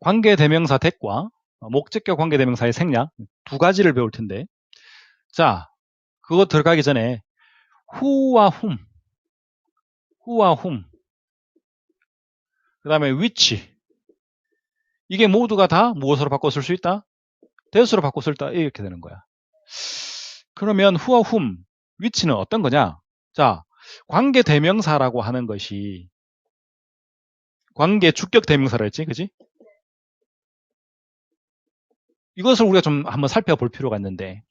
관계대명사 대과 목적격 관계대명사의 생략 두 가지를 배울 텐데 자 그거 들어가기 전에 who와 whom who와 whom 그 다음에 which 이게 모두가 다 무엇으로 바꿔 쓸 수 있다? 대수로 바꿔 쓸 수 있다 이렇게 되는 거야 그러면 who와 whom which는 어떤 거냐 자 관계 대명사라고 하는 것이 관계 주격 대명사라 했지 그지? 이것을 우리가 좀 한번 살펴볼 필요가 있는데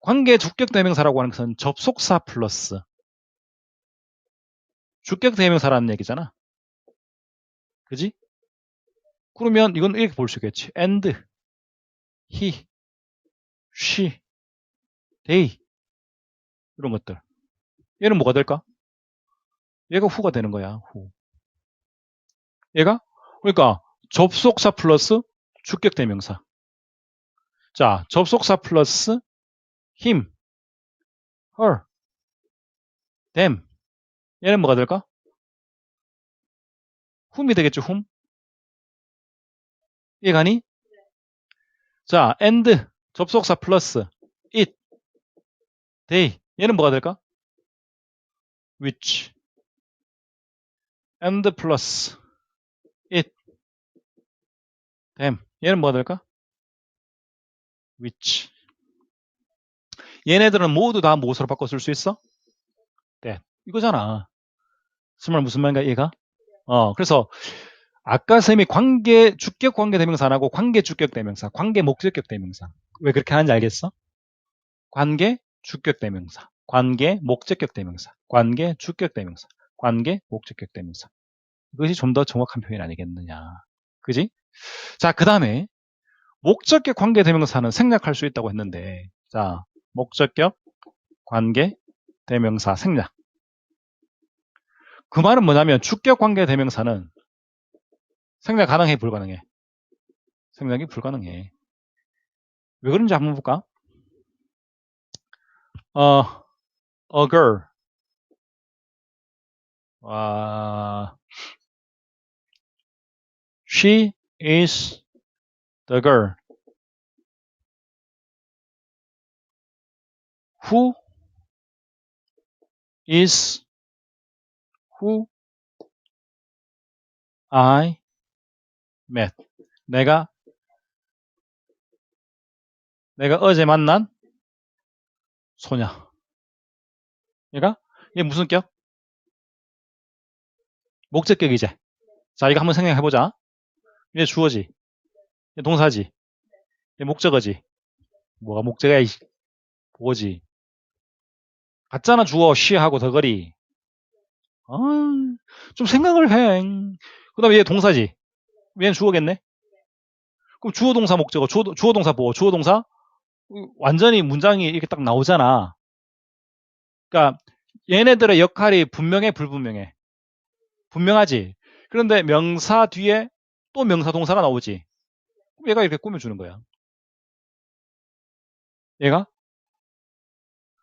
관계 주격 대명사라고 하는 것은 접속사 플러스 주격 대명사라는 얘기잖아. 그지? 그러면 이건 이렇게 볼 수 있겠지. and, he, she, they 이런 것들. 얘는 뭐가 될까? 얘가 후가 되는 거야. 후. 얘가 그러니까 접속사 플러스 주격 대명사. 자, 접속사 플러스 him, her, them. 얘는 뭐가 될까? whom이 되겠죠, whom? 이해가니? 자, and, 접속사 플러스 it, they. 얘는 뭐가 될까? which. and 플러스 it, them. 얘는 뭐가 될까? Which. 얘네들은 모두 다 무엇으로 바꿔 쓸 수 있어? 네. 이거잖아. 정말 무슨 말인가 얘가? 어, 그래서 아까 쌤이 관계 주격 관계 대명사 안 하고 관계 주격 대명사, 관계 목적격 대명사. 왜 그렇게 하는지 알겠어? 관계 주격 대명사, 관계 목적격 대명사, 관계 주격 대명사, 관계 목적격 대명사. 이것이 좀 더 정확한 표현 아니겠느냐. 그지? 자, 그 다음에 목적격 관계 대명사는 생략할 수 있다고 했는데, 자, 목적격 관계 대명사 생략. 그 말은 뭐냐면 주격 관계 대명사는 생략 가능해 불가능해? 생략이 불가능해. 왜 그런지 한번 볼까? 어, girl. 아, she is girl. who is who I met. 내가 내가 어제 만난 소녀. 얘가 이게 무슨 격? 목적격이지. 자, 이거 한번 생각해 보자. 이게 주어지. 동사지. 목적어지. 뭐가 목적이야? 뭐지? 같잖아 주어 쉬하고 더거리. 아, 좀 생각을 해. 그 다음에 얘 동사지. 얘는 주어겠네? 그럼 주어 동사 목적어, 주어, 주어 동사 뭐? 주어 동사? 완전히 문장이 이렇게 딱 나오잖아. 그러니까 얘네들의 역할이 분명해, 불분명해? 분명하지. 그런데 명사 뒤에 또 명사 동사가 나오지. 얘가 이렇게 꾸며주는 거야. 얘가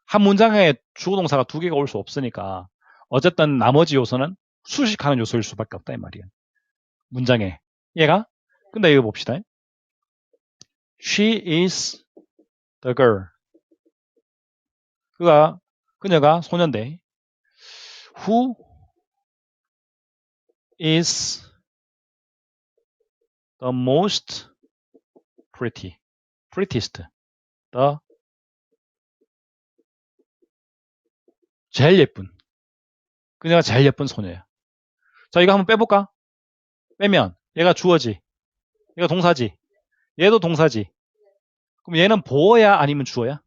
한 문장에 주어 동사가 두 개가 올 수 없으니까 어쨌든 나머지 요소는 수식하는 요소일 수밖에 없다 이 말이야. 문장에 얘가 근데 이거 봅시다. She is the girl. 그가 그녀가 소년데 who is the most pretty, prettiest, the 제일 예쁜. 그녀가 제일 예쁜 소녀야. 자, 이거 한번 빼볼까? 빼면 얘가 주어지. 얘가 동사지. 얘도 동사지. 그럼 얘는 보어야 아니면 주어야?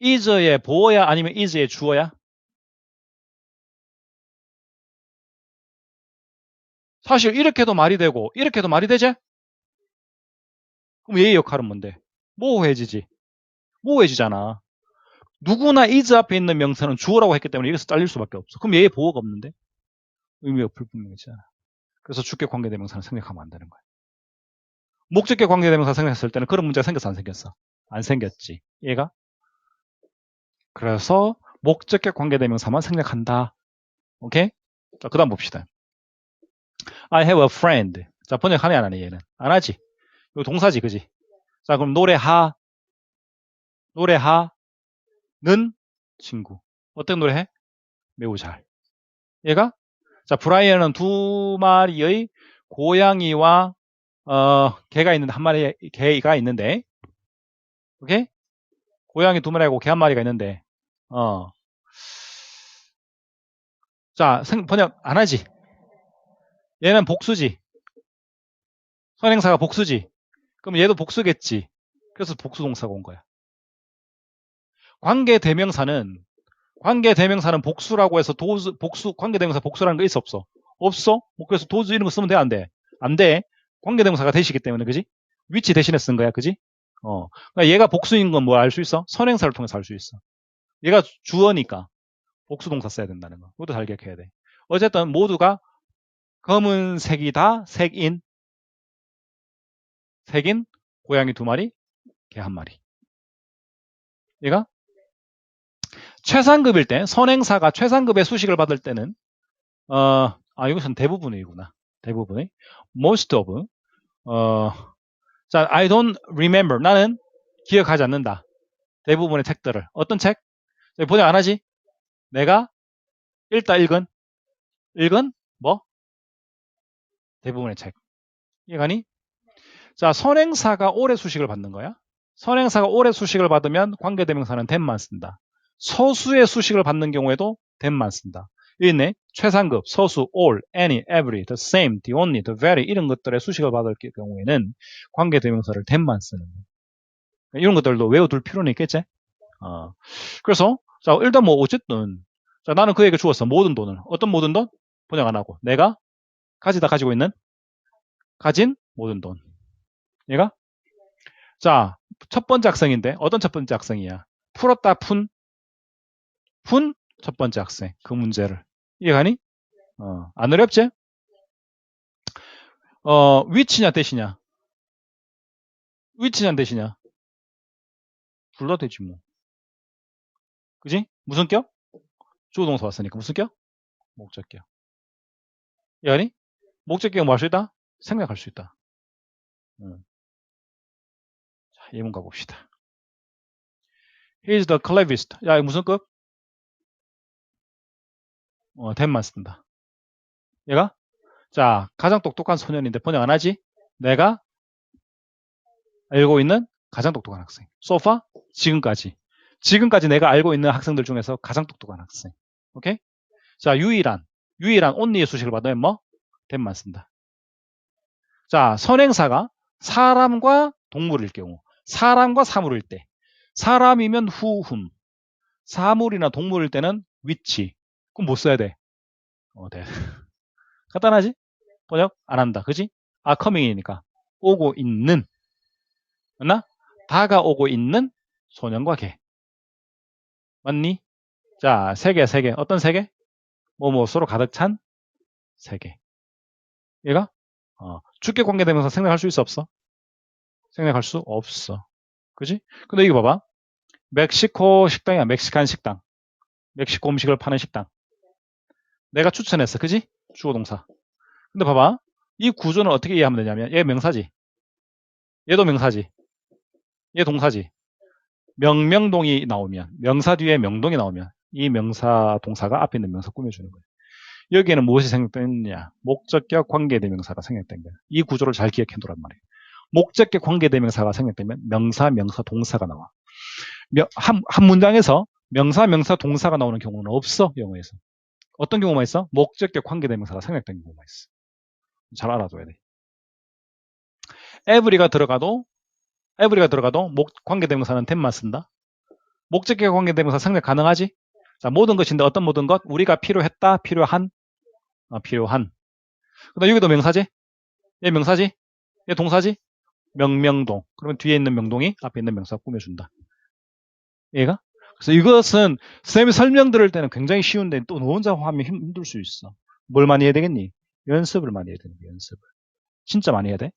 is의 보어야 아니면 is의 주어야? 사실 이렇게도 말이 되고 이렇게도 말이 되지? 그럼 얘의 역할은 뭔데? 모호해지지. 모호해지잖아. 누구나 is 앞에 있는 명사는 주어라고 했기 때문에 여기서 잘릴 수밖에 없어. 그럼 얘의 보호가 없는데? 의미가 불분명해지잖아. 그래서 주격 관계대명사는 생략하면 안 되는 거야. 목적격 관계대명사 생략했을 때는 그런 문제가 생겼어 안 생겼어? 안 생겼지. 얘가? 그래서 목적격 관계대명사만 생략한다. 오케이? 자, 그 다음 봅시다. I have a friend. 자, 번역하네, 안 하네, 얘는. 안 하지. 이거 동사지, 그지? 자, 그럼 노래하, 노래하는 친구. 어떤 노래 해? 매우 잘. 얘가? 자, 브라이언은 두 마리의 고양이와, 어, 개가 있는데, 한 마리의 개가 있는데, 오케이? 고양이 두 마리하고 개 한 마리가 있는데, 어. 자, 생, 번역 안 하지? 얘는 복수지. 선행사가 복수지. 그럼 얘도 복수겠지. 그래서 복수 동사가 온 거야. 관계 대명사는 관계 대명사는 복수라고 해서 도수 복수 관계 대명사 복수라는 거 있어 없어? 없어? 뭐 그래서 도수 이런 거 쓰면 돼 안 돼? 안 돼. 관계 대명사가 되시기 때문에 그지? 위치 대신에 쓴 거야 그지? 어. 그러니까 얘가 복수인 건 뭐 알 수 있어? 선행사를 통해서 알 수 있어. 얘가 주어니까 복수 동사 써야 된다는 거. 그것도 잘 기억해야 돼. 어쨌든 모두가 검은색이다 색인 색인 고양이 두 마리 개 한 마리. 얘가 최상급일 때 선행사가 최상급의 수식을 받을 때는 어, 아 이것은 대부분이구나. 대부분의 most of 어, 자 I don't remember 나는 기억하지 않는다. 대부분의 책들을 어떤 책? 번역 안 하지? 내가 읽다 읽은 읽은 뭐? 대부분의 책. 이해가니? 자, 선행사가 오래 수식을 받는 거야. 선행사가 오래 수식을 받으면 관계대명사는 된만 쓴다. 서수의 수식을 받는 경우에도 된만 쓴다. 있네. 최상급, 서수, all, any, every, the same, the only, the very 이런 것들의 수식을 받을 경우에는 관계대명사를 된만 쓰는 거야. 이런 것들도 외워둘 필요는 있겠지? 어. 그래서 자 일단 뭐 어쨌든 자 나는 그에게 주었어 모든 돈을 어떤 모든 돈? 번역 안 하고 내가 가지다 가지고 있는 가진 모든 돈 얘가 자 첫 번째 학생인데 어떤 첫 번째 학생이야 풀었다 푼 푼 첫 번째 학생 그 문제를 이해가니? 어, 안 어렵지? 어, 위치냐 대시냐? 위치냐 대시냐? 불러 되지 뭐. 그지? 무슨 격? 주어동사 왔으니까 무슨 격? 목적격. 이해가니? 목적격 뭐할 수 있다? 생각할 수 있다. 음. 자, 예문 가봅시다. He's the cleverest. 야, 이거 무슨 급? 어, 된만 쓴다. 얘가? 자, 가장 똑똑한 소년인데 번역 안 하지? 내가 알고 있는 가장 똑똑한 학생. 소파? 지금까지. 지금까지 내가 알고 있는 학생들 중에서 가장 똑똑한 학생. 오케이? 자, 유일한. 유일한 온리의 수식을 받으면 뭐? 된만 쓴다. 자, 선행사가 사람과 동물일 경우. 사람과 사물일 때. 사람이면 후흠. 사물이나 동물일 때는 위치. 그럼 뭐 써야 돼? 어, 돼. 간단하지? 번역 안 한다. 그지? 아, 커밍이니까. 오고 있는. 맞나? 다가오고 있는 소년과 개. 맞니? 자, 세계, 세계. 어떤 세계? 뭐뭐서로 가득 찬 세계. 얘가? 어, 주격 관계되면서 생략할 수 있어, 없어? 생략할 수 없어. 그지? 근데 이거 봐봐. 멕시코 식당이야, 멕시칸 식당. 멕시코 음식을 파는 식당. 내가 추천했어. 그지? 주어 동사. 근데 봐봐. 이 구조는 어떻게 이해하면 되냐면 얘 명사지. 얘도 명사지. 얘 동사지. 명명동이 나오면 명사 뒤에 명동이 나오면 이 명사 동사가 앞에 있는 명사 꾸며주는 거예요. 여기에는 무엇이 생략되느냐? 목적격 관계대명사가 생략된 거예요. 이 구조를 잘 기억해 두란 말이에요. 목적격 관계대명사가 생략되면 명사, 명사, 동사가 나와. 한, 한 문장에서 명사, 명사, 동사가 나오는 경우는 없어 영어에서. 어떤 경우만 있어? 목적격 관계대명사가 생략된 경우만 있어. 잘 알아둬야 돼. every가 들어가도 every가 들어가도 목 관계대명사는 된만 쓴다. 목적격 관계대명사 생략 가능하지? 자, 모든 것인데 어떤 모든 것? 우리가 필요했다, 필요한, 어, 필요한. 그다음 여기도 명사지? 얘 명사지? 얘 동사지? 명명동. 그러면 뒤에 있는 명동이 앞에 있는 명사 꾸며준다. 얘가? 그래서 이것은 쌤이 설명 들을 때는 굉장히 쉬운데 또 너 혼자 하면 힘들 수 있어. 뭘 많이 해야 되겠니? 연습을 많이 해야 되는 거 연습을. 진짜 많이 해야 돼.